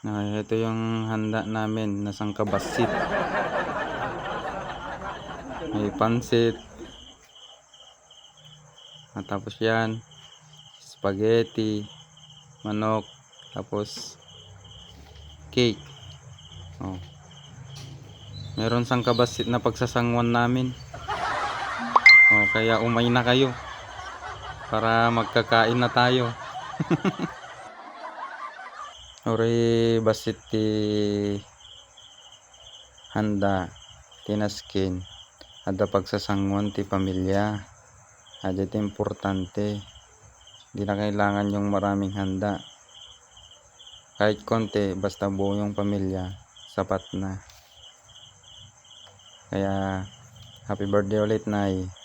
Okay, ito yung handa namin na sangkabasit. May pansit. At tapos yan, spaghetti, manok, tapos cake. Oh. Meron sangkabasit na pagsasangwan namin. Oh, kaya umay na kayo para magkakain na tayo. Ori basit ti handa tinaskin ada pagsasangwan ti pamilya. Ada ti importante. Hindi na kailangan yung maraming handa. Kahit konti basta buo yung pamilya sapat na. Kaya happy birthday ulit Nay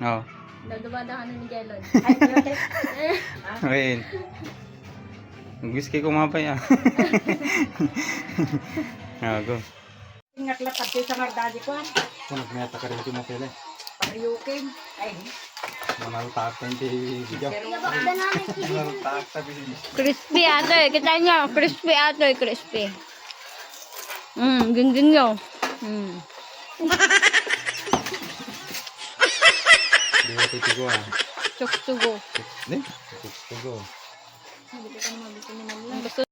oh Nagdabada ka na ni Jelon. Wait. Gusto ko mapay ah. ah, go. Ingat lang pati sa mardadi ko. Kung nagmeta ka rin mo pala. Ay, Manaltak ka hindi video. Manaltak hindi. Crispy ato eh. Kita nyo. Crispy ato eh. Crispy. Mmm. Gingging nyo. Mmm. Ko titigo ah. Chok sugo. Hindi. Titigo. Ang gusto